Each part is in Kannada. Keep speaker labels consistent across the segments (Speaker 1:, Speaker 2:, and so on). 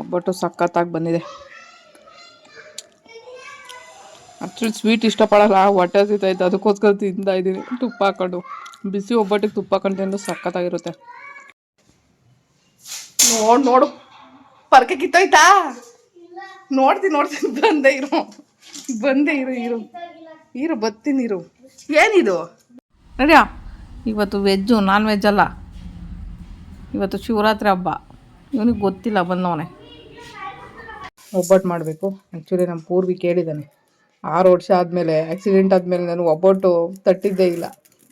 Speaker 1: ಒಬ್ಬಟ್ಟು ಸಖತ್ತಾಗಿ ಬಂದಿದೆ. ಆ್ಯಕ್ಚುಲಿ ಸ್ವೀಟ್ ಇಷ್ಟಪಡಲ್ಲ, ಹೊಟ್ಟೆ ಸಿಗ್ತಾಯಿತ್ತು ಅದಕ್ಕೋಸ್ಕರ ತಿಂತಾ ಇದ್ದೀನಿ. ತುಪ್ಪ ಹಾಕೊಂಡು, ಬಿಸಿ ಒಬ್ಬಟ್ಟಿಗೆ ತುಪ್ಪ ಹಾಕೊಂಡು ತಿಂದು ಸಖತ್ತಾಗಿರುತ್ತೆ. ನೋಡು ನೋಡು. ಪರ್ಕೆ ಕಿತ್ತೋಯ್ತಾ? ನೋಡ್ತೀನಿ ನೋಡ್ತೀನಿ ಬಂದೆ ಇರು. ಬಂದೆ ಇರು ಇರು. ಇರು, ಬತ್ತೀನಿ, ಇರು. ಏನಿದು? ನಡಿಯಾ ಇವತ್ತು ವೆಜ್ಜು ನಾನ್ ವೆಜ್ ಅಲ್ಲ. ಇವತ್ತು ಶಿವರಾತ್ರಿ ಹಬ್ಬ. ಇವನಿಗೆ ಗೊತ್ತಿಲ್ಲ ಬಂದವನೇ. ಒಬ್ಬಟ್ಟು ಮಾಡಬೇಕು. ಆ್ಯಕ್ಚುಲಿ ನಮ್ಮ ಪೂರ್ವಿ ಕೇಳಿದ್ದಾನೆ ಆರು ವರ್ಷ ಆದಮೇಲೆ ಆ್ಯಕ್ಸಿಡೆಂಟ್ ಆದಮೇಲೆ ನಾನು ಒಬ್ಬಟ್ಟು ತಟ್ಟಿದ್ದೇ ಇಲ್ಲ.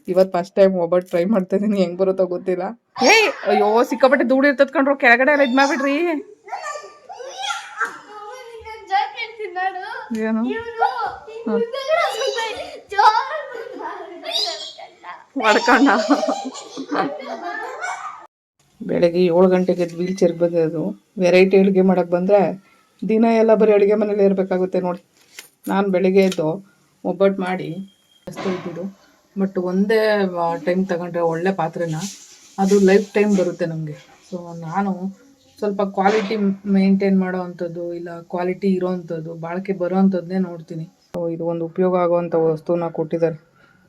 Speaker 1: ಇವತ್ತು ಫಸ್ಟ್ ಟೈಮ್ ಒಬ್ಬಟ್ಟು ಟ್ರೈ ಮಾಡ್ತಾ ಇದ್ದೀನಿ ಹೆಂಗೆ ಬರುತ್ತೋ ಗೊತ್ತಿಲ್ಲ. ಏಯ್ ಅಯ್ಯೋ, ಸಿಕ್ಕಾಪಟ್ಟೆ ಧೂಳು ಇರ್ತದ ಕಂಡ್ರು ಕೆಳಗಡೆ ಎಲ್ಲ ಇದು ಮಾಡ್ಬಿಡ್ರಿ. ಏನು? ಮಾಡ್ಕೊಂಡ ಬೆಳಗ್ಗೆ ಏಳು ಗಂಟೆಗೆ ವೀಲ್ ಚೇರ್ಗೆ ಬಂದಿರೋದು. ವೆರೈಟಿ ಅಡುಗೆ ಮಾಡೋಕ್ಕೆ ಬಂದರೆ ದಿನ ಎಲ್ಲ ಬರೀ ಅಡುಗೆ ಮನೇಲಿ ಇರಬೇಕಾಗುತ್ತೆ ನೋಡಿ. ನಾನು ಬೆಳಿಗ್ಗೆ ಎದ್ದು ಒಬ್ಬಟ್ಟು ಮಾಡಿ ಇದ್ದಿದ್ದು. ಬಟ್ ಒಂದೇ ಟೈಮ್ ತಗೊಂಡ್ರೆ ಒಳ್ಳೆ ಪಾತ್ರೆನ? ಅದು ಲೈಫ್ ಟೈಮ್ ಬರುತ್ತೆ ನಮಗೆ. ಸೊ ನಾನು ಸ್ವಲ್ಪ ಕ್ವಾಲಿಟಿ ಮೇಂಟೈನ್ ಮಾಡೋ ಅಂಥದ್ದು, ಇಲ್ಲ ಕ್ವಾಲಿಟಿ ಇರೋ ಅಂಥದ್ದು, ಬಾಳಿಕೆ ಬರೋ ಅಂಥದ್ದನ್ನೇ ನೋಡ್ತೀನಿ. ಸೊ ಇದು ಒಂದು ಉಪಯೋಗ ಆಗುವಂಥ ವಸ್ತುನ ಕೊಟ್ಟಿದ್ದಾರೆ.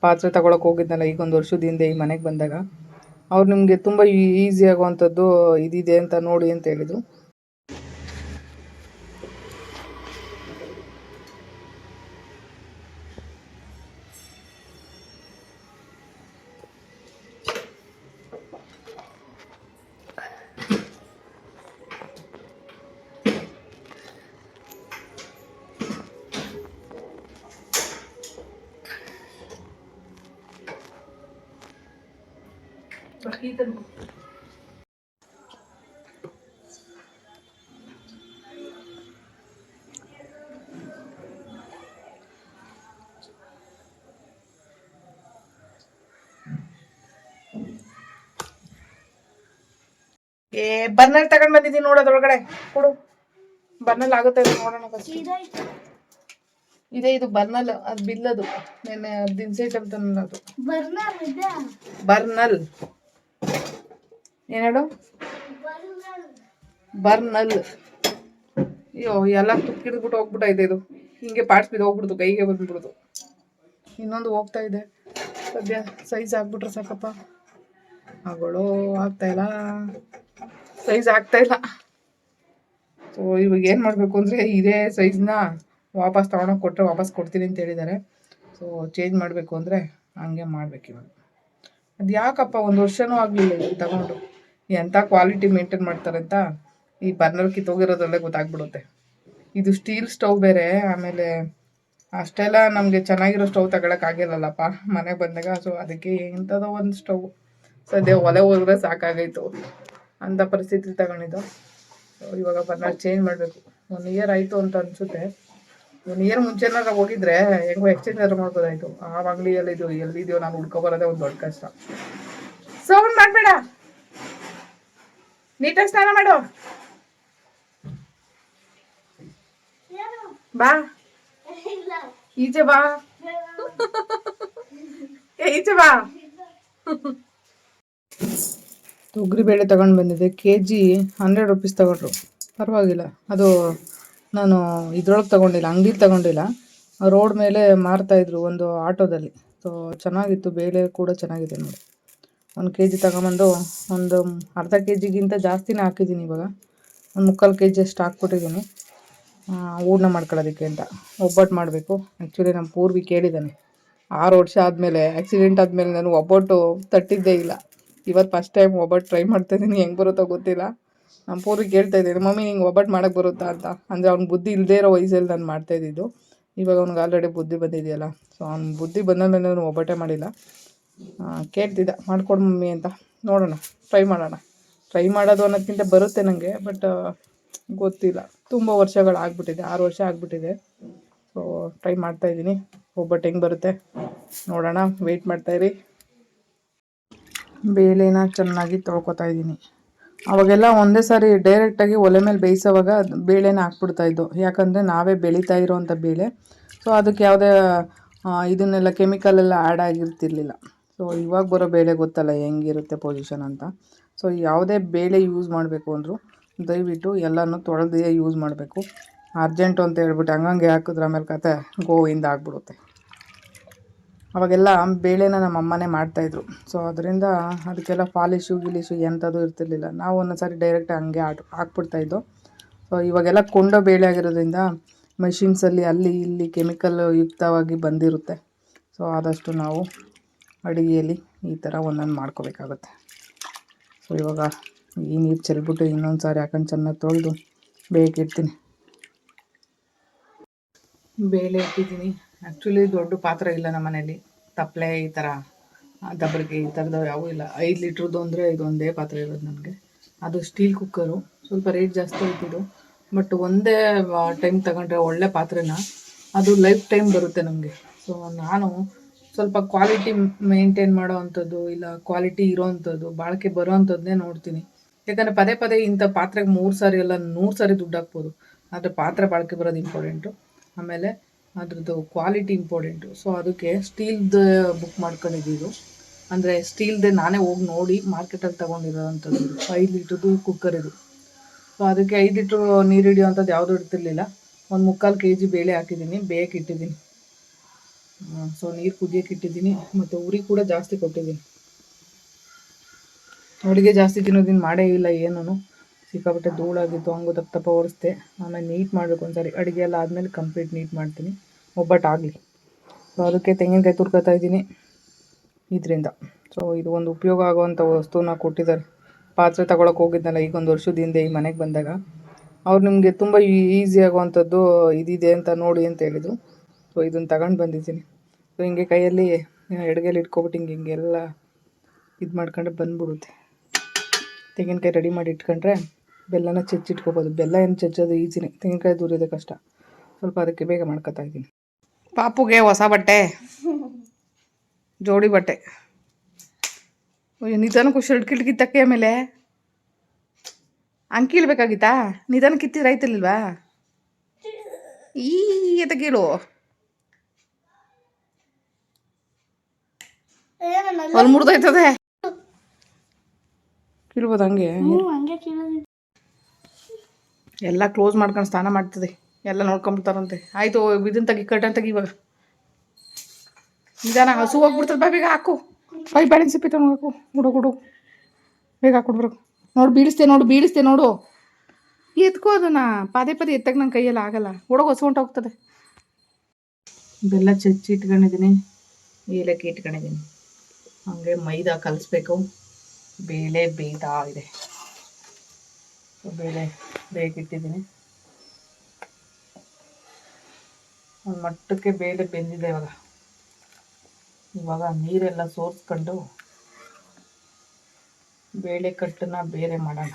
Speaker 1: ಪಾತ್ರೆ ತಗೊಳಕ್ಕೆ ಹೋಗಿದ್ನಲ್ಲ ಈಗ ಒಂದು ವರ್ಷದ ಹಿಂದೆ ಈ ಮನೆಗೆ ಬಂದಾಗ. ಅವ್ರು ನಿಮಗೆ ತುಂಬ ಈಸಿ ಆಗುವಂಥದ್ದು ಇದಿದೆ ಅಂತ ನೋಡಿ ಅಂತ ಹೇಳಿದರು. ಏ ಬರ್ನಲ್ ತಗೊಂಡ್ ಬಂದಿದ್ದೀನಿ ನೋಡೋದ್ರೊಳಗಡೆ ಕೊಡು. ಬರ್ನಲ್ ಆಗುತ್ತೆ ನೋಡೋಣ. ಇದೆ ಇದು ಬರ್ನಲ್ ಅದು ಬಿಲ್ಲದು. ನೆನ್ನೆ ದಿನಸಿ ಐಟಮ್ ಬರ್ನಲ್ ಅದು ಬರ್ನಲ್. ಏನ್ ಹೇಳು ಬರ್ನಲ್. ಅಯ್ಯೋ, ಎಲ್ಲ ತುಕ್ಕಿಡ್ಬಿಟ್ಟು ಹೋಗ್ಬಿಟ್ಟೈತೆ ಇದು. ಹಿಂಗೆ ಪಾರ್ಟ್ಸ್ ಬಿದ್ದು ಕೈಗೆ ಬಂದ್ಬಿಡ್ತು. ಇನ್ನೊಂದು ಹೋಗ್ತಾ ಇದೆ. ಸದ್ಯ ಸೈಜ್ ಆಗ್ಬಿಟ್ರೆ ಸಾಕಪ್ಪ. ಮಗಳು ಆಗ್ತಾ ಇಲ್ಲ. ಸೈಜ್ ಆಗ್ತಾ ಇಲ್ಲ. ಸೊ ಇವಾಗ ಏನು ಮಾಡಬೇಕು ಅಂದರೆ ಇದೇ ಸೈಜ್ನ ವಾಪಸ್ ತೊಗೊಂಡೋಗಿ ಕೊಟ್ಟರೆ ವಾಪಸ್ ಕೊಡ್ತೀನಿ ಅಂತ ಹೇಳಿದ್ದಾರೆ. ಸೊ ಚೇಂಜ್ ಮಾಡಬೇಕು ಅಂದರೆ ಹಂಗೆ ಮಾಡ್ಬೇಕು ಇವಾಗ. ಅದು ಯಾಕಪ್ಪ ಒಂದು ವರ್ಷನೂ ಆಗಲಿಲ್ಲ ಇದು ತಗೊಂಡು. ಎಂಥ ಕ್ವಾಲಿಟಿ ಮೇಂಟೈನ್ ಮಾಡ್ತಾರೆ ಅಂತ? ಈ ಬರ್ನರ್ ಕಿತ್ತೋಗಿರೋದ್ರಲ್ಲೇ ಗೊತ್ತಾಗ್ಬಿಡುತ್ತೆ. ಇದು ಸ್ಟೀಲ್ ಸ್ಟವ್ ಬೇರೆ, ಆಮೇಲೆ ಅಷ್ಟೆಲ್ಲ ನಮಗೆ ಚೆನ್ನಾಗಿರೋ ಸ್ಟವ್ ತಗೊಳಕ್ಕಾಗಿರಲ್ಲಪ್ಪ ಮನೆಗೆ ಬಂದಾಗ ಸೊ ಅದಕ್ಕೆ ಇಂಥದೋ ಒಂದು ಸ್ಟವ್ ಸದ್ಯ ಒಲೆ ಹೋದ್ರೆ ಸಾಕಾಗೈತು. ಅಂಥ ಪರಿಸ್ಥಿತಿ ತಗೊಂಡಿದ್ದು. ಇವಾಗ ಬರ್ನರ್ ಚೇಂಜ್ ಮಾಡಬೇಕು. ಒನ್ ಇಯರ್ ಆಯಿತು ಅಂತ ಅನಿಸುತ್ತೆ. ಮುಂಚೆ ಮುಂಚೆನಾರ ಹೋಗಿದ್ರೆ ಹೆಂಗೋ ಎಕ್ಸ್ಚೇಂಜ್ ಆದ್ರೂ ಮಾಡ್ಬೋದಾಯ್ತು ಆ ಅಂಗಡಿಯಲ್ಲಿ ಇದು ಎಲ್ಲಿದೆಯೋ ನಾನು ಹುಡ್ಕೊಬರೋದೇ ಒಂದು ದೊಡ್ಡ ಕಷ್ಟ. ಸೌಂಡ್ ಮಾಡಬೇಡ. ನೀಟಾಗಿ ಸ್ನಾನ ಮಾಡು. ಬಾ. ಈಚೆ ಬಾ. ಈಚೆ ಬಾ. ತೊಗರಿಬೇಳೆ ತಗೊಂಡ್ ಬಂದಿದೆ ಕೆ ಜಿ ಹಂಡ್ರೆಡ್ ರುಪೀಸ್ ತಗೊಂಡ್ರು. ಪರವಾಗಿಲ್ಲ. ಅದು ನಾನು ಇದ್ರೊಳಗೆ ತಗೊಂಡಿಲ್ಲ, ಅಂಗಡಿಲಿ ತಗೊಂಡಿಲ್ಲ. ರೋಡ್ ಮೇಲೆ ಮಾರ್ತಾಯಿದ್ರು ಒಂದು ಆಟೋದಲ್ಲಿ. ಸೊ ಚೆನ್ನಾಗಿತ್ತು, ಬೇಳೆ ಕೂಡ ಚೆನ್ನಾಗಿದೆ ನೋಡಿ. ಒಂದು ಕೆ ಜಿ ತಗೊಂಬಂದು ಒಂದು ಅರ್ಧ ಕೆ ಜಿಗಿಂತ ಜಾಸ್ತಿನೇ ಹಾಕಿದ್ದೀನಿ ಇವಾಗ. ಒಂದು ಮುಕ್ಕಾಲು ಕೆ ಜಿ ಅಷ್ಟು ಹಾಕ್ಬಿಟ್ಟಿದ್ದೀನಿ. ಹೂರ್ಣ ಮಾಡ್ಕೊಳ್ಳೋದಕ್ಕೆ ಅಂತ. ಒಬ್ಬಟ್ಟು ಮಾಡಬೇಕು. ಆ್ಯಕ್ಚುಲಿ ನಮ್ಮ ಪೂರ್ವಿ ಕೇಳಿದ್ದಾನೆ ಆರು ವರ್ಷ ಆದಮೇಲೆ ಆಕ್ಸಿಡೆಂಟ್ ಆದಮೇಲೆ ನಾನು ಒಬ್ಬಟ್ಟು ತಟ್ಟಿದ್ದೇ ಇಲ್ಲ. ಇವತ್ತು ಫಸ್ಟ್ ಟೈಮ್ ಒಬ್ಬಟ್ಟು ಟ್ರೈ ಮಾಡ್ತಾ ಇದ್ದೀನಿ. ಹೆಂಗೆ ಬರುತ್ತೋ ಗೊತ್ತಿಲ್ಲ. ನಮ್ಮ ಪೂರ್ವಿ ಹೇಳ್ತಾ ಇದ್ದೀನಿ ಮಮ್ಮಿ ನಿಂಗೆ ಒಬ್ಬಟ್ಟು ಮಾಡೋಕ್ಕೆ ಬರುತ್ತಾ ಅಂತ. ಅಂದರೆ ಅವ್ನ ಬುದ್ಧಿ ಇಲ್ಲದೇ ಇರೋ ವಯಸ್ಸಲ್ಲಿ ನಾನು ಮಾಡ್ತಾ ಇದ್ದಿದ್ದು. ಇವಾಗ ಅವ್ನಿಗೆ ಆಲ್ರೆಡಿ ಬುದ್ಧಿ ಬಂದಿದೆಯಲ್ಲ ಸೊ ಅವ್ನ ಬುದ್ಧಿ ಬಂದ ಮೇಲೆ ನಾನು ಒಬ್ಬಟ್ಟೆ ಮಾಡಿಲ್ಲ. ಕೇಳ್ತಿದ್ದ, ಮಾಡ್ಕೊಡು ಮಮ್ಮಿ ಅಂತ. ನೋಡೋಣ ಟ್ರೈ ಮಾಡೋಣ. ಟ್ರೈ ಮಾಡೋದು ಅನ್ನೋದಕ್ಕಿಂತ ಬರುತ್ತೆ ನನಗೆ ಬಟ್ ಗೊತ್ತಿಲ್ಲ. ತುಂಬ ವರ್ಷಗಳು ಆಗಿಬಿಟ್ಟಿದೆ, ಆರು ವರ್ಷ ಆಗಿಬಿಟ್ಟಿದೆ. ಸೊ ಟ್ರೈ ಮಾಡ್ತಾ ಇದ್ದೀನಿ. ಒಬ್ಬಟ್ಟು ಹೆಂಗೆ ಬರುತ್ತೆ ನೋಡೋಣ ವೆಯ್ಟ್ ಮಾಡ್ತಾಯಿರಿ ಬೇಳೆನ ಚೆನ್ನಾಗಿ ತೊಳ್ಕೊತಾ ಇದ್ದೀನಿ. ಅವಾಗೆಲ್ಲ ಒಂದೇ ಸಾರಿ ಡೈರೆಕ್ಟಾಗಿ ಒಲೆ ಮೇಲೆ ಬೇಯಿಸೋವಾಗ ಬೇಳೆನ ಹಾಕ್ಬಿಡ್ತಾ ಇದ್ದು. ಯಾಕಂದರೆ ನಾವೇ ಬೆಳೀತಾ ಇರೋವಂಥ ಬೇಳೆ. ಸೊ ಅದಕ್ಕೆ ಯಾವುದೇ ಇದನ್ನೆಲ್ಲ ಕೆಮಿಕಲ್ ಎಲ್ಲ ಆ್ಯಡ್ ಆಗಿರ್ತಿರ್ಲಿಲ್ಲ. ಸೊ ಇವಾಗ ಬರೋ ಬೇಳೆ ಗೊತ್ತಲ್ಲ ಹೆಂಗಿರುತ್ತೆ ಪೊಸಿಷನ್ ಅಂತ. ಸೊ ಯಾವುದೇ ಬೇಳೆ ಯೂಸ್ ಮಾಡಬೇಕು ಅಂದರೂ ದಯವಿಟ್ಟು ಎಲ್ಲನೂ ತೊಳೆದೇ ಯೂಸ್ ಮಾಡಬೇಕು. ಅರ್ಜೆಂಟು ಅಂತ ಹೇಳ್ಬಿಟ್ಟು ಹಂಗಂಗೆ ಹಾಕಿದ್ರೆ ಆಮೇಲೆ ಕತೆ ಗೋವಿಂದ ಆಗ್ಬಿಡುತ್ತೆ. ಅವಾಗೆಲ್ಲ ಬೇಳೆನ ನಮ್ಮ ಅಮ್ಮನೇ ಮಾಡ್ತಾಯಿದ್ರು. ಸೊ ಅದರಿಂದ ಅದಕ್ಕೆಲ್ಲ ಪಾಲಿಶು ಗಿಲಿಶು ಎಂಥದ್ದು ಇರ್ತಿರ್ಲಿಲ್ಲ. ನಾವು ಒಂದೊಂದು ಸಾರಿ ಡೈರೆಕ್ಟ್ ಹಂಗೆ ಆಟ್, ಹಾಕ್ಬಿಡ್ತಾಯಿದ್ದು. ಸೊ ಇವಾಗೆಲ್ಲ ಕೊಂಡೋ ಬೇಳೆ ಆಗಿರೋದ್ರಿಂದ ಮೆಷಿನ್ಸಲ್ಲಿ ಅಲ್ಲಿ ಇಲ್ಲಿ ಕೆಮಿಕಲ್ ಯುಕ್ತವಾಗಿ ಬಂದಿರುತ್ತೆ. ಸೊ ಆದಷ್ಟು ನಾವು ಅಡುಗೆಯಲ್ಲಿ ಈ ಥರ ಒಂದೊಂದು ಮಾಡ್ಕೋಬೇಕಾಗುತ್ತೆ. ಸೊ ಇವಾಗ ಈ ನೀರು ಚೆಲ್ಬಿಟ್ಟು ಇನ್ನೊಂದು ಸಾರಿ ಹಾಕೊಂಡು ಚೆನ್ನಾಗಿ ತೊಳೆದು ಬೇಕಿಡ್ತೀನಿ ಬೇಳೆ ಇಟ್ಟಿದ್ದೀನಿ. ಆ್ಯಕ್ಚುಲಿ ದೊಡ್ಡ ಪಾತ್ರೆ ಇಲ್ಲ ನಮ್ಮ ಮನೇಲಿ. ತಪ್ಪಲೆ ಈ ಥರ ದಬ್ರಿಗೆ ಈ ಥರದ್ದು ಯಾವೂ ಇಲ್ಲ. ಐದು ಲೀಟ್ರದ್ದು ಅಂದರೆ ಇದೊಂದೇ ಪಾತ್ರೆ ಇರೋದು ನನಗೆ ಅದು ಸ್ಟೀಲ್ ಕುಕ್ಕರು ಸ್ವಲ್ಪ ರೇಟ್ ಜಾಸ್ತಿ ಆಯ್ತಿದ್ದು ಬಟ್ ಒಂದೇ ಟೈಮ್ ತಗೊಂಡ್ರೆ ಒಳ್ಳೆ ಪಾತ್ರೆನ? ಅದು ಲೈಫ್ ಟೈಮ್ ಬರುತ್ತೆ ನಮಗೆ. ಸೊ ನಾನು ಸ್ವಲ್ಪ ಕ್ವಾಲಿಟಿ ಮೇಂಟೈನ್ ಮಾಡೋ ಅಂಥದ್ದು, ಇಲ್ಲ ಕ್ವಾಲಿಟಿ ಇರೋ ಅಂಥದ್ದು, ಬಾಳಿಕೆ ಬರೋ ಅಂಥದ್ದನ್ನೇ ನೋಡ್ತೀನಿ. ಯಾಕಂದರೆ ಪದೇ ಪದೇ ಇಂಥ ಪಾತ್ರೆಗೆ ಮೂರು ಸಾರಿ ಎಲ್ಲ ನೂರು ಸಾರಿ ದುಡ್ಡು ಹಾಕ್ಬೋದು. ಆದರೆ ಪಾತ್ರೆ ಬಾಳಿಕೆ ಬರೋದು ಇಂಪಾರ್ಟೆಂಟು ಆಮೇಲೆ ಅದ್ರದ್ದು ಕ್ವಾಲಿಟಿ ಇಂಪಾರ್ಟೆಂಟು ಸೊ ಅದಕ್ಕೆ ಸ್ಟೀಲ್ದು ಬುಕ್ ಮಾಡ್ಕೊಂಡಿದ್ದೀವಿ. ಅಂದರೆ ಸ್ಟೀಲ್ದೆ ನಾನೇ ಹೋಗಿ ನೋಡಿ ಮಾರ್ಕೆಟಲ್ಲಿ ತೊಗೊಂಡಿರೋವಂಥದ್ದು. ಐದು ಲೀಟ್ರದ್ದು ಕುಕ್ಕರ್ ಇದು. ಸೊ ಅದಕ್ಕೆ ಐದು ಲೀಟ್ರ್ ನೀರು ಹಿಡಿಯುವಂಥದ್ದು ಯಾವುದೂ ಇಡ್ತಿರ್ಲಿಲ್ಲ ಒಂದು ಮುಕ್ಕಾಲು ಕೆ ಜಿ ಬೇಳೆ ಹಾಕಿದ್ದೀನಿ, ಬೇಯಕ್ಕೆ ಇಟ್ಟಿದ್ದೀನಿ. ಸೊ ನೀರು ಕುದಿಯೋಕೆ ಇಟ್ಟಿದ್ದೀನಿ. ಮತ್ತು ಉರಿ ಕೂಡ ಜಾಸ್ತಿ ಕೊಟ್ಟಿದ್ದೀನಿ. ಅಡುಗೆ ಜಾಸ್ತಿ ತಿನ್ನೋದಿನ ಮಾಡೇ ಇಲ್ಲ ಏನೂ ಸಿಕ್ಕಾಪಟ್ಟೆ ಧೂಳಾಗಿತ್ತು ಹಂಗು ತಪ್ಪ ತಪ್ಪ ಒರೆಸ್ದೆ ಆಮೇಲೆ ನೀಟ್ ಮಾಡಬೇಕು ಒಂದ್ಸರಿ. ಅಡುಗೆ ಎಲ್ಲ ಆದಮೇಲೆ ಕಂಪ್ಲೀಟ್ ನೀಟ್ ಮಾಡ್ತೀನಿ. ಒಬ್ಬಟ್ಟು ಆಗಲಿ. ಸೊ ಅದಕ್ಕೆ ತೆಂಗಿನಕಾಯಿ ತುರ್ಕೋತಾ ಇದ್ದೀನಿ ಇದರಿಂದ. ಸೊ ಇದು ಒಂದು ಉಪಯೋಗ ಆಗುವಂಥ ವಸ್ತುನ ಕೊಟ್ಟಿದ್ದಾರೆ. ಪಾತ್ರೆ ತಗೊಳಕ್ಕೆ ಹೋಗಿದ್ನಲ್ಲ, ಈಗ ಒಂದು ವರ್ಷದ ಹಿಂದೆ ಈ ಮನೆಗೆ ಬಂದಾಗ. ಅವ್ರು ನಿಮಗೆ ತುಂಬ ಈಸಿ ಆಗುವಂಥದ್ದು ಇದಿದೆ ಅಂತ ನೋಡಿ ಅಂತ ಹೇಳಿದರು. ಸೊ ಇದನ್ನು ತಗೊಂಡು ಬಂದಿದ್ದೀನಿ. ಸೊ ಹಿಂಗೆ ಕೈಯಲ್ಲಿ ಎಡಗೈಲಿ ಇಟ್ಕೊಬಿಟ್ಟು ಹಿಂಗೆ ಹಿಂಗೆಲ್ಲ ಇದು ಮಾಡ್ಕೊಂಡ್ರೆ ಬಂದ್ಬಿಡುತ್ತೆ. ತೆಂಗಿನಕಾಯಿ ರೆಡಿ ಮಾಡಿ ಇಟ್ಕೊಂಡ್ರೆ ಬೆಲ್ಲನ ಚಚ್ಚಿಟ್ಕೋಬೋದು. ಬೆಲ್ಲ ಏನು ಚಚ್ಚೋದು ಈಸಿನೇ. ತೆಂಗಿನಕಾಯಿ ದೂರಿದೆ ಕಷ್ಟ. ಸ್ವಲ್ಪ ಅದಕ್ಕೆ ಬೇಗ ಮಾಡ್ಕೊತಾ ಇದ್ದೀನಿ. ಪಾಪುಗೆ ಹೊಸ ಬಟ್ಟೆ. ಜೋಡಿ ಬಟ್ಟೆ. ನಿಧಾನಕ್ಕೆ ಶರ್ಟ್ ಕಿಟ್ ಕಿತ್ತಕ್ಕೆ ಆಮೇಲೆ. ಅಂಕಿಲ್ ಕೀಳ್ಬೇಕಾಗಿತ್ತಾ ನಿಧಾನ ಕಿತ್ತಿದ್ರೆ ಆಯ್ತಿರ್ಲಿಲ್ವಾ? ಈ ಎತ್ತ ಕೀಳು ಅಲ್ಲಿ ಮುರಿದೋಯ್ತದೆ. ಕೀಳ್ಬೋದು ಹಂಗೆ? ಎಲ್ಲ ಕ್ಲೋಸ್ ಮಾಡ್ಕೊಂಡು ಸ್ನಾನ ಮಾಡ್ತದೆ. ಎಲ್ಲ ನೋಡ್ಕೊಂಬಿಡ್ತಾರಂತೆ. ಆಯಿತು, ಇದನ್ನ ತೆಗಿ ಕರ್ಟನ್ ತೆಗಿ ಇವಾಗ. ನಿಧಾನ, ಹಸು ಹೋಗ್ಬಿಡ್ತದೆ. ಬಾ, ಬೇಗ ಹಾಕು. ಬೈ ಬ್ಯಾಲೆನ್ಸ್ ಸಿಪ್ಪಿ ತಗೊಂಡು ಹಾಕು. ಹುಡುಗ ಹುಡು ಬೇಗ ಹಾಕ್ಬಿಡ್ಬೇಕು ನೋಡು, ಬೀಳಿಸ್ತೆ ನೋಡು ಬೀಳಿಸ್ತೆ ನೋಡು. ಎತ್ಕೋ ಅದನ್ನ. ಪದೇ ಪದೇ ಎತ್ತಕ್ಕೆ ನನ್ನ ಕೈಯಲ್ಲಿ ಆಗಲ್ಲ. ಹುಡುಗ ಹೊಸ ಹೋಗ್ತದೆ. ಬೆಲ್ಲ ಚಚ್ಚಿ ಇಟ್ಕೊಂಡಿದ್ದೀನಿ. ಏಲಕ್ಕಿ ಇಟ್ಕೊಂಡಿದ್ದೀನಿ. ಹಾಗೆ ಮೈದಾ ಕಲಿಸ್ಬೇಕು. ಬೇಳೆ ಬೇಯ್ತಾ ಇದೆ. ಬೇಳೆ. ಬೇಕಿಟ್ಟಿದ್ದೀನಿ. ಒಂದು ಮಟ್ಟಕ್ಕೆ ಬೇಳೆ ಬೆಂದಿದೆ ಇವಾಗ. ಇವಾಗ ನೀರೆಲ್ಲ ಸೋರಿಸ್ಕೊಂಡು ಬೇಳೆ ಕಟ್ಟನ್ನ ಬೇರೆ ಮಾಡೋಣ.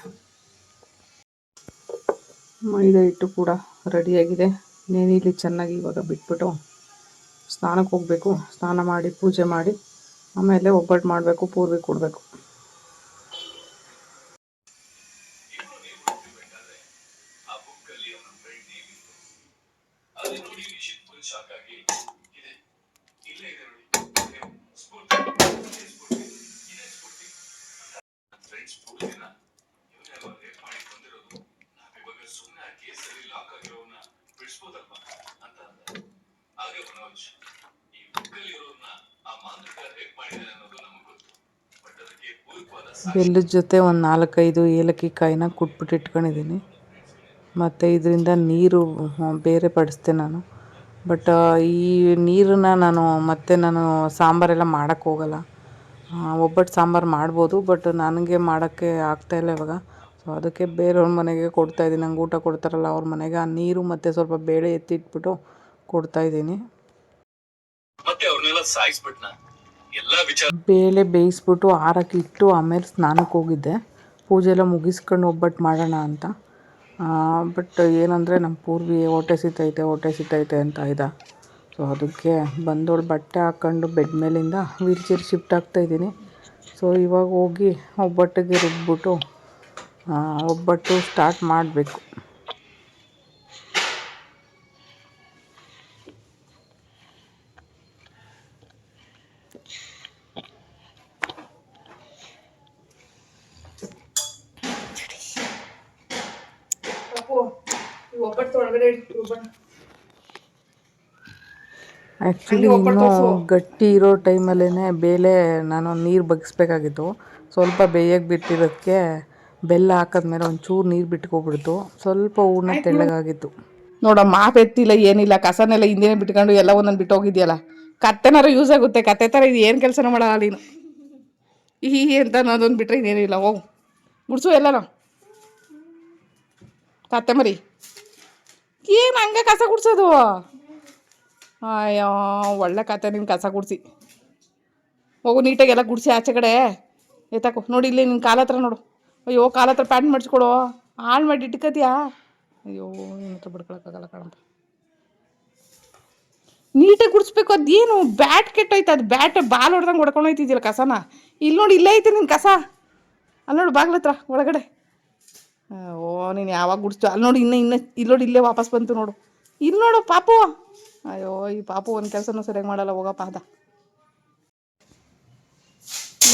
Speaker 1: ಮೈದಾ ಹಿಟ್ಟು ಕೂಡ ರೆಡಿಯಾಗಿದೆ ನೇನಿಲಿ ಚೆನ್ನಾಗಿ ಇವಾಗ ಬಿಟ್ಬಿಟ್ಟು ಸ್ನಾನಕ್ಕೆ ಹೋಗಬೇಕು. ಸ್ನಾನ ಮಾಡಿ, ಪೂಜೆ ಮಾಡಿ, ಆಮೇಲೆ ಒಬ್ಬಟ್ಟು ಮಾಡಬೇಕು, ಪೂರ್ವಿ ಕೊಡಬೇಕು. ಬೆಲ್ಲದ ಜೊತೆ ಒಂದು ನಾಲ್ಕೈದು ಏಲಕ್ಕಿ ಕಾಯಿನ ಕುಟ್ಬಿಟ್ಟು ಇಟ್ಕೊಂಡಿದ್ದೀನಿ ಮತ್ತು ಇದರಿಂದ ನೀರು ಬೇರೆ ಪಡಿಸ್ತೆ ನಾನು. ಬಟ್ ಈ ನೀರನ್ನ ನಾನು ಮತ್ತೆ ನಾನು ಸಾಂಬಾರೆಲ್ಲ ಮಾಡೋಕ್ಕೆ ಹೋಗಲ್ಲ. ಒಬ್ಬಟ್ಟು ಸಾಂಬಾರು ಮಾಡ್ಬೋದು, ಬಟ್ ನನಗೆ ಮಾಡೋಕ್ಕೆ ಆಗ್ತಾಯಿಲ್ಲ ಇವಾಗ. ಸೊ ಅದಕ್ಕೆ ಬೇರೆಯವ್ರ ಮನೆಗೆ ಕೊಡ್ತಾಯಿದ್ದೀನಿ ನಂಗೆ ಊಟ ಕೊಡ್ತಾರಲ್ಲ ಅವ್ರ ಮನೆಗೆ ಆ ನೀರು ಮತ್ತು ಸ್ವಲ್ಪ ಬೇಳೆ ಎತ್ತಿಟ್ಬಿಟ್ಟು ಕೊಡ್ತಾಯಿದ್ದೀನಿ ಬೇಳೆ ಬೇಯಿಸ್ಬಿಟ್ಟು ಆರಕ್ಕೆ ಇಟ್ಟು ಆಮೇಲೆ ಸ್ನಾನಕ್ಕೆ ಹೋಗಿದ್ದೆ. ಪೂಜೆ ಎಲ್ಲ ಮುಗಿಸ್ಕೊಂಡು ಒಬ್ಬಟ್ಟು ಮಾಡೋಣ ಅಂತ. ಬಟ್ ಏನಂದರೆ ನಮ್ಮ ಪೂರ್ವಿ ಹೊಟ್ಟೆ ಸಿತೈತೆ ಹೊಟ್ಟೆ ಸಿತೈತೆ ಅಂತ ಇದ್ದ ಸೊ ಅದಕ್ಕೆ ಬಂದೋಳು ಬಟ್ಟೆ ಹಾಕ್ಕೊಂಡು ಬೆಡ್ ಮೇಲಿಂದ ವೀಲ್ ಚೇರ್ ಶಿಫ್ಟ್ ಆಗ್ತಾಯಿದ್ದೀನಿ ಸೊ ಇವಾಗ ಹೋಗಿ ಒಬ್ಬಟ್ಟಿಗೆ ರುಬ್ಬಿಟ್ಟು ಒಬ್ಬಟ್ಟು ಸ್ಟಾರ್ಟ್ ಮಾಡಬೇಕು ಪಾಪು ಈ ಒಬ್ಬಟ್ಟು ಒಳಗಡೆ ಇಟ್ಟು ಒಬ್ಬಟ್ಟು
Speaker 2: ಆ್ಯಕ್ಚುಲಿ ಇನ್ನೂ ಗಟ್ಟಿ ಇರೋ ಟೈಮಲ್ಲೇ ಬೇಳೆ ನಾನು ನೀರು ಬಗ್ಸ್ಬೇಕಾಗಿತ್ತು. ಸ್ವಲ್ಪ ಬೇಯಕ್ಕೆ ಬಿಟ್ಟಿರೋದಕ್ಕೆ ಬೆಲ್ಲ ಹಾಕಿದ್ಮೇಲೆ ಒಂಚೂರು ನೀರು ಬಿಟ್ಕೊಬಿಡ್ತು. ಸ್ವಲ್ಪ ಹೂರ್ಣ ತೆಳ್ಳಗಾಗಿತ್ತು.
Speaker 1: ನೋಡ ಮಾಪ್ ಎತ್ತಿಲ್ಲ ಏನಿಲ್ಲ. ಕಸನೆಲ್ಲ ಹಿಂದಿನ ಬಿಟ್ಕೊಂಡು ಎಲ್ಲ ಒಂದೊಂದು ಬಿಟ್ಟು ಹೋಗಿದ್ಯಲ್ಲ ಕತ್ತೆನಾರು ಯೂಸ್ ಆಗುತ್ತೆ. ಕತ್ತೆ ಥರ ಇದು ಏನು ಕೆಲಸನ ಮಾಡಲ್ಲ ನೀನು. ಈ ಅಂತ ನಾನೊಂದು ಬಿಟ್ರೆ ಇನ್ನೇನಿಲ್ಲ ಹೋಗು. ಗುಡ್ಸು ಎಲ್ಲ ಕತ್ತೆ ಮರಿ. ಏನು ಹಂಗೆ ಕಸ ಗುಡ್ಸೋದು? ಅಯ್ಯೋ, ಒಳ್ಳೆ ಕತೆ ನಿನ್ನ ಕಸ ಗುಡ್ಸಿ. ಹೋಗು ನೀಟಾಗಿ ಎಲ್ಲ ಗುಡ್ಸಿ ಆಚೆ ಕಡೆ. ಎತ್ತಾಕು ನೋಡಿ ಇಲ್ಲಿ ನಿನ್ನ ಕಾಲ ಹತ್ರ ನೋಡು. ಅಯ್ಯೋ, ಕಾಲ ಹತ್ರ ಪ್ಯಾಂಟ್ ಮಾಡಿಸ್ಕೊಡು. ಹಾಳು ಮಾಡಿ ಇಟ್ಕತಿಯಾ? ಅಯ್ಯೋ ನಿನ್ನ ಹತ್ರ ಬಿಡ್ಕೊಳಕ್ಕಾಗಲ್ಲ ಕಣಪ್ಪ. ನೀಟಾಗಿ ಗುಡಿಸ್ಬೇಕು ಅದೇನು? ಬ್ಯಾಟ್ ಕೆಟ್ಟೋಯ್ತು, ಅದು ಬ್ಯಾಟ್ ಬಾಲ್ ಹೊಡ್ದಂಗೆ ಹೊಡ್ಕೊಂಡು ಹೋಯ್ತಿದ್ದಿಲ್ಲ ಕಸನ? ಇಲ್ಲಿ ನೋಡಿ ಇಲ್ಲೇ ಐತೆ ನಿನ್ನ ಕಸ. ಅಲ್ಲಿ ನೋಡು ಬಾಗ್ಲತ್ರ ಒಳಗಡೆ. ಓ ನೀನು ಯಾವಾಗ ಗುಡಿಸ್ತು ಅಲ್ಲಿ ನೋಡಿ ಇನ್ನೂ ಇನ್ನೂ ಇಲ್ಲಿ ನೋಡಿ ಇಲ್ಲೇ ವಾಪಸ್ ಬಂತು ನೋಡು. ಇಲ್ಲಿ ನೋಡು ಪಾಪು. ಅಯ್ಯೋ ಈ ಪಾಪು ಒಂದು ಕೆಲಸನೂ ಸರಿಯಾಗಿ ಮಾಡಲ್ಲ ಹೋಗಪ್ಪ ಅದ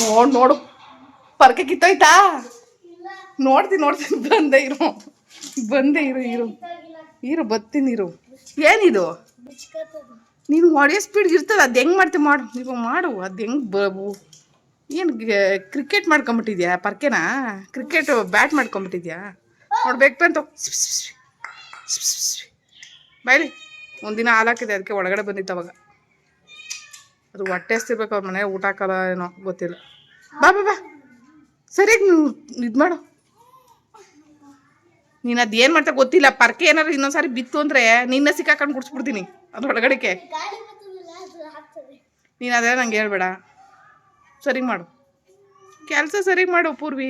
Speaker 1: ನೋಡು ನೋಡು. ಪರ್ಕೆ ಕಿತ್ತೋಯ್ತಾ? ನೋಡ್ತೀನಿ ನೋಡ್ತೀನಿ ಬಂದೆ ಇರು. ಬಂದೆ ಇರು ಇರು. ಇರು ಬತ್ತೀನಿ ಇರು. ಏನಿದು? ನೀನು ಹೊಡೆಯೋ ಸ್ಪೀಡ್ ಇರ್ತದೆ ಅದು ಹೆಂಗೆ ಮಾಡ್ತೀವಿ ಮಾಡು. ನೀವು ಮಾಡು ಅದು ಹೆಂಗೆ ಬ ಏನು ಕ್ರಿಕೆಟ್ ಮಾಡ್ಕೊಂಬಿಟ್ಟಿದ್ಯಾ? ಪರ್ಕೆನಾ? ಕ್ರಿಕೆಟ್ ಬ್ಯಾಟ್ ಮಾಡ್ಕೊಂಬಿಟ್ಟಿದ್ಯಾ? ನೋಡ್ಬೇಕು ಬಂತು ಬಾಯ್ಲಿ ಒಂದಿನ ಹಾಲಾಕಿದೆ ಅದಕ್ಕೆ ಒಳಗಡೆ ಬಂದಿತ್ತು ಅವಾಗ. ಅದು ಹೊಟ್ಟೆ ಹಸ್ತಿರ್ಬೇಕು ಅವ್ರ ಮನೆಗೆ ಊಟ ಹಾಕಲ್ಲ ಏನೋ ಗೊತ್ತಿಲ್ಲ. ಬಾ ಬಾ ಬಾ. ಸರಿಯಾಗಿ ನೀವು ಇದು ಮಾಡು. ನೀನು ಅದು ಏನು ಮಾಡ್ತಾ ಗೊತ್ತಿಲ್ಲ ಪರ್ಕೆ ಏನಾದ್ರು ಇನ್ನೊಂದ್ಸಾರಿ ಬಿತ್ತು ಅಂದರೆ ನಿನ್ನ ಸಿಕ್ಕಾಕೊಂಡು ಅದು ಅದ್ರೊಳಗಡೆಗೆ ನೀನು ಅದೇ ನಂಗೆ ಹೇಳ್ಬೇಡ. ಸರಿ ಮಾಡು. ಕೆಲಸ ಸರಿ ಮಾಡು ಪೂರ್ವಿ.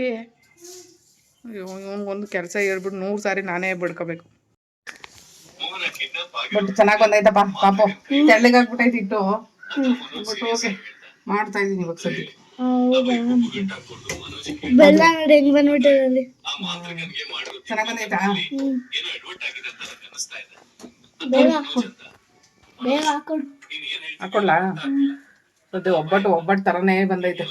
Speaker 1: ಅಯ್ಯೋ ಒಂದು ಕೆಲಸ ಹೇಳ್ಬಿಟ್ಟು ನೂರು ಸಾರಿ ನಾನೇ ಬಡ್ಕೋಬೇಕು. ಬಟ್ ಚೆನ್ನಾಗಿ ಬಂದೈತಪ್ಪ ಪಾಪು. ತೆಳ್ಳಗಾಗ್ಬಿಟ್ಟೈತಿ ಇಟ್ಟು ಬಟ್ ಓಕೆ ಮಾಡ್ತಾ ಇದ್ದೀನಿ ಇವಾಗ ಸದ್ಯಕ್ಕೆ.
Speaker 3: ಬೆಲ್ಲ ನೋಡಿ ಹೆಂಗ್
Speaker 4: ಮಾಡಿರೋ
Speaker 1: ಚೆನ್ನಾಗಿ ಬಂದೈತಾ?
Speaker 4: ಏನೋ ಎಡ್ವರ್ಟ್ ಆಗಿದೆ ಅಂತ ಅನಿಸ್ತಾ ಇದೆ
Speaker 3: ಬೇಗ ಹಾಕೊಡು ಬೇಗ
Speaker 1: ಸದ್ಯ ಒಬ್ಬಟ್ಟು ಒಬ್ಬಟ್ಟು ತರನೇ ಬಂದೈತೆ.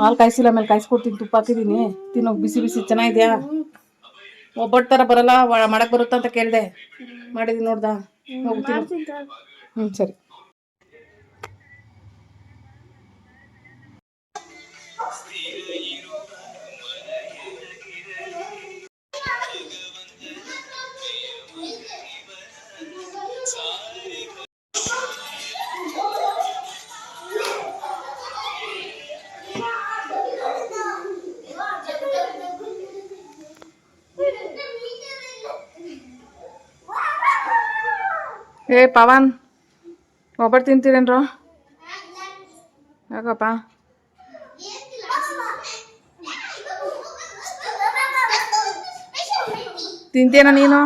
Speaker 1: ಹಾಲು ಕಾಯಿಸಿಲ್ಲ ಆಮೇಲೆ ಕಾಯಿಸ್ಕೊಡ್ತೀನಿ ತುಪ್ಪ ಹಾಕಿದ್ದೀನಿ. ತಿನ್ನೋ ಬಿಸಿ ಬಿಸಿ ಚೆನ್ನಾಗಿದ್ಯಾ? ಒಬ್ಬಟ್ಟು ಥರ ಬರಲ್ಲ ಮಾಡಕ್ಕೆ ಬರುತ್ತಂತ ಬರುತ್ತಾ ಅಂತ ಕೇಳಿದೆ. ಮಾಡಿದ್ದೀನಿ ನೋಡ್ದ? ಹೋಗ್ತೀನಿ ಹ್ಞೂ ಸರಿ. ಏ ಪವನ್ ಒಬ್ಬರು ತಿಂತೀರೇನ್ರು? ಯಾಕಪ್ಪ? ತಿಂತೀಯನ ನೀನು?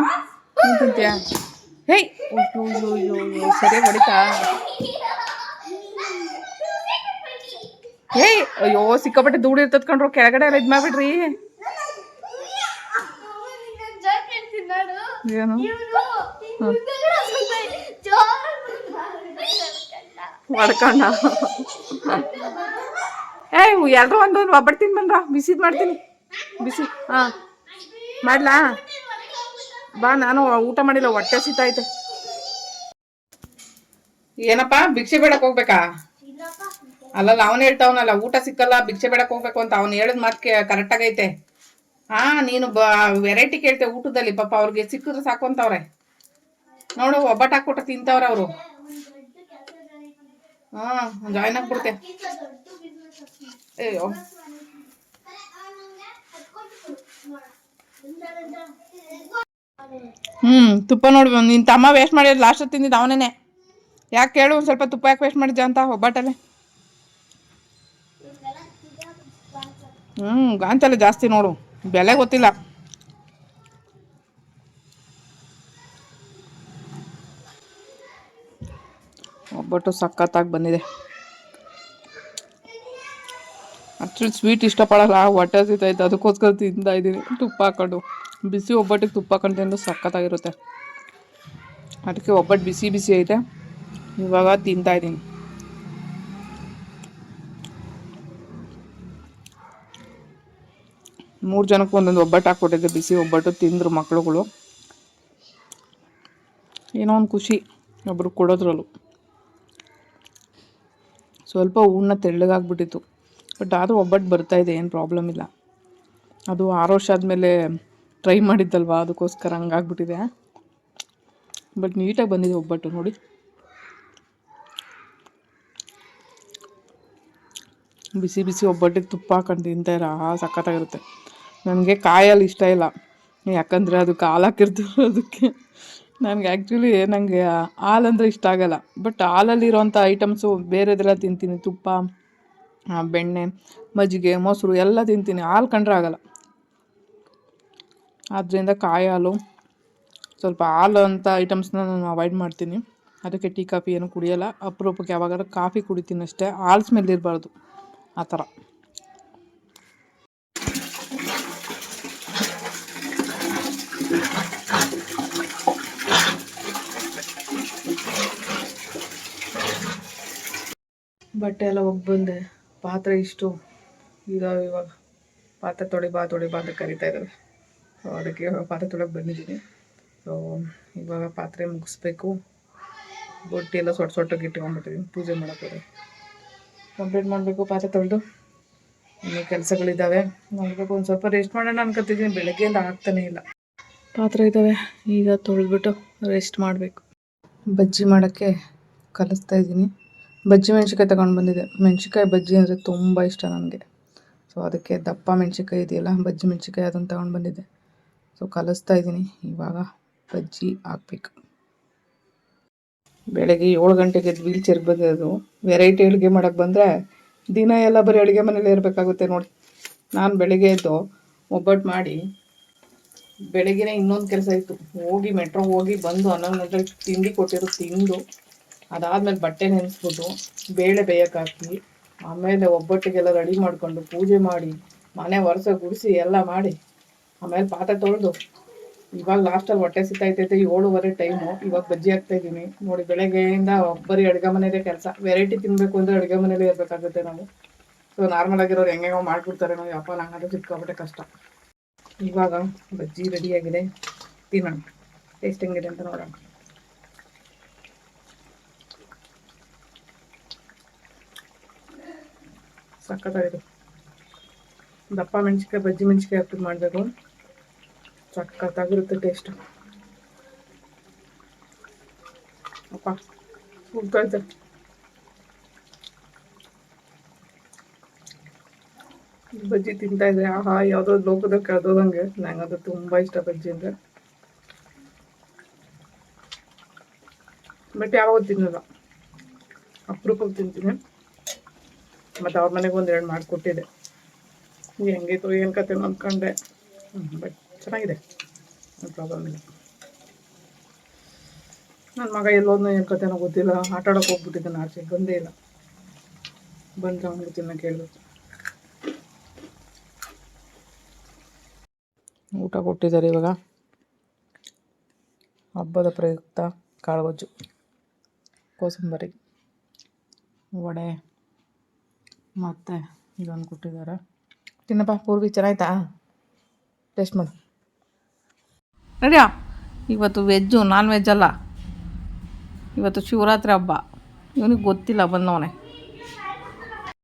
Speaker 1: ನೀನು ತಿಂತೀಯ? ಹೇಯ್! ಅಯ್ಯೋ ಸರಿಯಾಗಿ ಹೊಡಿತಾ? ಹೇಯ್! ಅಯ್ಯೋ ಸಿಕ್ಕಾಪಟ್ಟೆ ಧೂಳು ಇರ್ತದ ಕಣ್ರು ಕೆಳಗಡೆ ಎಲ್ಲ ಇದು ಮಾಡ್ಬಿಡ್ರಿ. ಏನು? ಹೊಡ್ಕೊಂಡ ಏಯ್ ಎಲ್ರು ಒಂದೊಂದು ಒಬ್ಬಟ್ಟು ತಿನ್ ಬಂದ್ರ ಬಿಸಿದ್ ಮಾಡ್ತೀನಿ. ಬಿಸಿ, ಹಾ. ಮಾಡ್ಲಾ? ಬಾ, ನಾನು ಊಟ ಮಾಡಿಲ್ಲ, ಹೊಟ್ಟೆ ಐತೆ ಏನಪ್ಪ, ಭಿಕ್ಷೆ ಬೇಡಕ್ ಹೋಗ್ಬೇಕಾ? ಅಲ್ಲಲ್ಲ, ಅವನ್ ಹೇಳ್ತಾವನಲ್ಲ, ಊಟ ಸಿಕ್ಕಲ್ಲ, ಭಿಕ್ಷೆ ಬೇಡಕ್ ಹೋಗ್ಬೇಕು ಅಂತ ಅವ್ನು ಹೇಳಿದ ಮಾತ್ ಕರೆಕ್ಟ್ ಆಗೈತೆ. ಹಾ, ನೀನು ವೆರೈಟಿ ಕೇಳ್ತೆ ಊಟದಲ್ಲಿ, ಪಾಪ ಅವ್ರಿಗೆ ಸಿಕ್ಕಿದ್ರೆ ಸಾಕು ಅಂತವ್ರೆ. ನೋಡು ಒಬ್ಬಟ್ಟು ಹಾಕ್ಬಿಟ್ರೆ ತಿಂತವ್ರ ಅವರು. ಹಾ ಜಾಯ್ನ್ ಆಗ್ಬಿಡ್ತೆ ಅಯ್ಯೋ ಹ್ಮ್, ತುಪ್ಪ ನೋಡಿ ನಿನ್ ತಮ್ಮ ವೇಸ್ಟ್ ಮಾಡಿದ್ ಲಾಸ್ಟ್ ತಿಂದಿದ್ದ ಅವನೇನೆ. ಯಾಕೆ ಕೇಳು, ಒಂದ್ ಸ್ವಲ್ಪ ತುಪ್ಪ ಯಾಕೆ ವೇಸ್ಟ್ ಮಾಡಿದ್ದೆ ಅಂತ ಒಬ್ಬಟ್ಟಲ್ಲಿ ಹ್ಮ್ ಗಾಂಚಲ್ಲ ಜಾಸ್ತಿ ನೋಡು. ಬೆಲೆ ಗೊತ್ತಿಲ್ಲ. ಒಬ್ಬಟ್ಟು ಸಖತ್ತಾಗಿ ಬಂದಿದೆ. ಆ್ಯಕ್ಚುಲಿ ಸ್ವೀಟ್ ಇಷ್ಟಪಡಲ್ಲ. ಹೊಟ್ಟೆ ಸಿಗ್ತಾಯಿತ್ತು ಅದಕ್ಕೋಸ್ಕರ ತಿಂತಾ ಇದ್ದೀನಿ. ತುಪ್ಪ ಹಾಕೊಂಡು. ಬಿಸಿ ಒಬ್ಬಟ್ಟಿಗೆ ತುಪ್ಪ ಹಾಕೊಂಡು ತಿಂದು ಸಖತ್ತಾಗಿರುತ್ತೆ. ಅದಕ್ಕೆ ಒಬ್ಬಟ್ಟು ಬಿಸಿ ಬಿಸಿ ಐತೆ. ಇವಾಗ ತಿಂತಾ ಇದ್ದೀನಿ. ಮೂರು ಜನಕ್ಕೆ ಒಂದೊಂದು ಒಬ್ಬಟ್ಟು ಹಾಕ್ಕೊಟ್ಟಿದ್ದೆ. ಬಿಸಿ ಒಬ್ಬಟ್ಟು ತಿಂದರು ಮಕ್ಕಳುಗಳು ಏನೋ ಒಂದು ಖುಷಿ. ಒಬ್ರು ಕೊಡೋದ್ರಲ್ಲೂ. ಸ್ವಲ್ಪ ಹೂರ್ಣ ತೆಳ್ಳಗಾಗ್ಬಿಟ್ಟಿತ್ತು. ಬಟ್ ಆದರೂ ಒಬ್ಬಟ್ಟು ಇದೆ, ಏನು ಪ್ರಾಬ್ಲಮ್ ಇಲ್ಲ. ಅದು ಆರು ವರ್ಷ ಆದಮೇಲೆ ಟ್ರೈ ಮಾಡಿದ್ದಲ್ವ, ಅದಕ್ಕೋಸ್ಕರ ಹಂಗಾಗ್ಬಿಟ್ಟಿದೆ. ಬಟ್ ನೀಟಾಗಿ ಬಂದಿದೆ ಒಬ್ಬಟ್ಟು, ನೋಡಿ. ಬಿಸಿ ಬಿಸಿ ಒಬ್ಬಟ್ಟಿಗೆ ತುಪ್ಪ ಹಾಕೊಂಡು ತಿಂತಾಯಿರ ಆ ಸಖತ್ತಾಗಿರುತ್ತೆ. ನನಗೆ ಕಾಯಲ್ಲಿ ಇಷ್ಟ ಇಲ್ಲ. ಯಾಕಂದರೆ ಅದು ಕಾಲು ಹಾಕಿರ್ತೀವಿ ಅದಕ್ಕೆ. ನನಗೆ ಆ್ಯಕ್ಚುಲಿ ನನಗೆ ಹಾಲಂದ್ರೆ ಇಷ್ಟ ಆಗಲ್ಲ. ಬಟ್ ಹಾಲಲ್ಲಿರೋಂಥ ಐಟಮ್ಸು ಬೇರೆದೆಲ್ಲ ತಿಂತೀನಿ. ತುಪ್ಪ ಬೆಣ್ಣೆ, ಮಜ್ಜಿಗೆ, ಮೊಸರು ಎಲ್ಲ ತಿಂತೀನಿ. ಹಾಲು ಕಂಡ್ರೆ ಆಗಲ್ಲ. ಆದ್ದರಿಂದ ಕಾಯಿ ಹಾಲು, ಸ್ವಲ್ಪ ಹಾಲು ಅಂತ ಐಟಮ್ಸ್ನ ನಾನು ಅವಾಯ್ಡ್ ಮಾಡ್ತೀನಿ. ಅದಕ್ಕೆ ಟೀ, ಕಾಫಿ ಏನು ಕುಡಿಯೋಲ್ಲ. ಅಪರೂಪಕ್ಕೆ ಯಾವಾಗಾದ್ರೂ ಕಾಫಿ ಕುಡಿತೀನಿ ಅಷ್ಟೇ. ಹಾಲು ಸ್ಮೆಲ್ ಇರಬಾರ್ದು. ಆ ಥರ. ಬಟ್ಟೆ ಎಲ್ಲ ಒಗ್ಬಂದೆ ಬಂದೆ. ಪಾತ್ರೆ ಇಷ್ಟು. ಈಗ ಇವಾಗ ಪಾತ್ರೆ ತೊಳಿ ಬಾ ತೊಳಿ ಬಾ ಅಂತ ಕರಿತಾ ಇದ್ದಾವೆ ಸೊ ಅದಕ್ಕೆ ಪಾತ್ರೆ ತೊಡಕ್ಕೆ ಬಂದಿದ್ದೀನಿ. ಸೊ ಇವಾಗ ಪಾತ್ರೆ ಮುಗಿಸ್ಬೇಕು. ಬೊಟ್ಟಿ ಎಲ್ಲ ಸೊಟ್ಟು ಸೊಟ್ಟಾಗಿ ಇಟ್ಕೊಂಡ್ಬಿಟ್ಟಿದ್ದೀನಿ ಪೂಜೆ ಮಾಡೋಕ್ಕೆ ಕಂಪ್ಲೀಟ್ ಮಾಡಬೇಕು ಪಾತ್ರೆ ತೊಳೆದು. ಇನ್ನೂ ಕೆಲಸಗಳಿದ್ದಾವೆ. ನೋಡಬೇಕು. ಒಂದು ಸ್ವಲ್ಪ ರೆಸ್ಟ್ ಮಾಡೋಣ ಅನ್ಕೊತಿದ್ದೀನಿ ಬೆಳಗ್ಗೆಯಿಂದ ಆಗ್ತಾನೇ ಇಲ್ಲ. ಪಾತ್ರೆ ಇದ್ದಾವೆ. ಈಗ ತೊಳೆದ್ಬಿಟ್ಟು ರೆಸ್ಟ್ ಮಾಡಬೇಕು. ಬಜ್ಜಿ ಮಾಡೋಕ್ಕೆ ಕಲಿಸ್ತಾ ಇದ್ದೀನಿ. ಬಜ್ಜಿ ಮೆಣ್ಸಿಕಾಯಿ ತಗೊಂಡು ಬಂದಿದ್ದೆ. ಮೆಣ್ಸಿಕಾಯಿ ಬಜ್ಜಿ ಅಂದರೆ ತುಂಬ ಇಷ್ಟ ನನಗೆ. ಸೊ ಅದಕ್ಕೆ ದಪ್ಪ ಮೆಣ್ಸಿಕಾಯಿ ಇದೆಯಲ್ಲ, ಬಜ್ಜಿ ಮೆಣ್ಸಿಕಾಯಿ ಅದನ್ನು ತಗೊಂಡು ಬಂದಿದ್ದೆ. ಸೊ ಕಲಿಸ್ತಾ ಇದ್ದೀನಿ. ಇವಾಗ ಬಜ್ಜಿ ಹಾಕ್ಬೇಕು. ಬೆಳಗ್ಗೆ ಏಳು ಗಂಟೆಗೆ ವೀಲ್ ಚೇರ್ಗೆ ಬಂದಿರೋದು. ವೆರೈಟಿ ಅಡುಗೆ ಮಾಡೋಕ್ಕೆ ಬಂದರೆ ದಿನ ಎಲ್ಲ ಬರೀ ಅಡುಗೆ ಮನೇಲಿ ಇರಬೇಕಾಗುತ್ತೆ ನೋಡಿ. ನಾನು ಬೆಳಗ್ಗೆ ಎದ್ದು ಒಬ್ಬಟ್ಟು ಮಾಡಿ ಬೆಳಗ್ಗೆನೇ ಇನ್ನೊಂದು ಕೆಲಸ ಇತ್ತು. ಹೋಗಿ ಮೆಟ್ರೋ ಹೋಗಿ ಬಂದು ಹನ್ನೊಂದು ಗಂಟೆಗೆ ತಿಂಡಿ ಕೊಟ್ಟಿರೋ ತಿಂದು ಅದಾದ್ಮೇಲೆ ಬಟ್ಟೆ ನೆನೆಸ್ಬಿಟ್ಟು ಬೇಳೆ ಬೇಯಕ್ಕೆ ಹಾಕಿ, ಆಮೇಲೆ ಒಬ್ಬಟ್ಟಿಗೆಲ್ಲ ರೆಡಿ ಮಾಡಿಕೊಂಡು ಪೂಜೆ ಮಾಡಿ, ಮನೆ ವರ್ಷ ಗುಡಿಸಿ ಎಲ್ಲ ಮಾಡಿ, ಆಮೇಲೆ ಪಾತ್ರೆ ತೊಳೆದು. ಇವಾಗ ಲಾಸ್ಟಲ್ಲಿ ಹೊಟ್ಟೆ ಸಿಗ್ತೈತೈತೆ ಏಳುವರೆ ಟೈಮು ಇವಾಗ ಬಜ್ಜಿ ಹಾಕ್ತಾ ಇದ್ದೀನಿ. ನೋಡಿ, ಬೆಳಗ್ಗೆಯಿಂದ ಒಬ್ಬರಿ ಅಡುಗೆ ಮನೇದೇ ಕೆಲಸ. ವೆರೈಟಿ ತಿನ್ನಬೇಕು ಅಂದರೆ ಅಡುಗೆ ಮನೇಲೇ ಇರಬೇಕಾಗುತ್ತೆ ನಾವು. ಸೊ ನಾರ್ಮಲ್ ಆಗಿರೋರು ಹೆಂಗೆ ಮಾಡ್ಬಿಡ್ತಾರೆ ನಾವು ಯಪ್ಪ ನಂಗಂತೂ ಸಿಕ್ಕಾಬಿಟ್ಟೆ ಕಷ್ಟ. ಇವಾಗ ಬಜ್ಜಿ ರೆಡಿಯಾಗಿದೆ ತಿನ್ನೋಣ. ಟೇಸ್ಟ್ ಹೆಂಗಿದೆ ಅಂತ ನೋಡೋಣ. ಸಖತ್ತಾಗಿದೆ. ದಪ್ಪ ಮೆಣಸಿಕಾಯಿ ಬಜ್ಜಿ ಮೆಣಸಿಕಾಯಿ ಹಾಕಿ ಮಾಡಬೇಕು. ಸಕ್ಕತ್ತಾಗಿರುತ್ತೆ ಟೇಸ್ಟ್ ಅಪ್ಪ ಉಳ್ತೈತೆ ಬಜ್ಜಿ ತಿಂತಾ ಇದ್ರೆ, ಆಹಾ, ಯಾವುದೋ ಲೋಕದ ಕಳೆದೋದಂಗೆ ನಂಗದು ತುಂಬ ಇಷ್ಟ ಬಜ್ಜಿ ಅಂದರೆ. ಬಟ್ ಯಾವಾಗ ತಿನ್ನಲ್ಲ. ಅಪರೂಪಕ್ಕೆ ತಿಂತೀನಿ. ಮತ್ತು ಅವ್ರ ಮನೆಗೆ ಒಂದು ಎರಡು ಮಾಡಿಕೊಟ್ಟಿದ್ದೆ ಹೆಂಗಿತ್ತು ಏನು ಕತೆ ಅಂದ್ಕೊಂಡೆ ಬಟ್ ಚೆನ್ನಾಗಿದೆ. ಪ್ರಾಬ್ಲಮ್ ಇಲ್ಲ. ನನ್ನ ಮಗ ಎಲ್ಲೋದ್ನೋ ಏನು ಕತೆನೋ ಗೊತ್ತಿಲ್ಲ. ಆಟ ಆಡೋಕೆ ಹೋಗ್ಬಿಟ್ಟಿದ್ದಾನೆ ಆಚೆ ಬಂದೇ ಇಲ್ಲ. ಬಂದ್ರೆ ಅವನಿಗೆ ತಿನ್ನೋಕೆ ಹೇಳ್ಬೇಕು ಊಟ ಕೊಟ್ಟಿದ್ದಾರೆ ಇವಾಗ. ಹಬ್ಬದ ಪ್ರಯುಕ್ತ ಕಾಳುಗೊಜ್ಜು ಕೋಸಂಬರಿ. ವಡೆ. ಮತ್ತು ಇದೊಂದು ಕೊಟ್ಟಿದ್ದಾರೆ ತಿನ್ನಪ್ಪ, ಪೂರ್ವಿ ಚೆನ್ನಾಯ್ತಾ? ಟೇಸ್ಟ್ ಮಾಡು. ರೆಡಿಯಾ? ಇವತ್ತು ವೆಜ್ಜು ನಾನ್ ವೆಜ್ ಅಲ್ಲ. ಇವತ್ತು ಶಿವರಾತ್ರಿ ಹಬ್ಬ. ಇವನಿಗೆ ಗೊತ್ತಿಲ್ಲ ಬಂದವನೇ.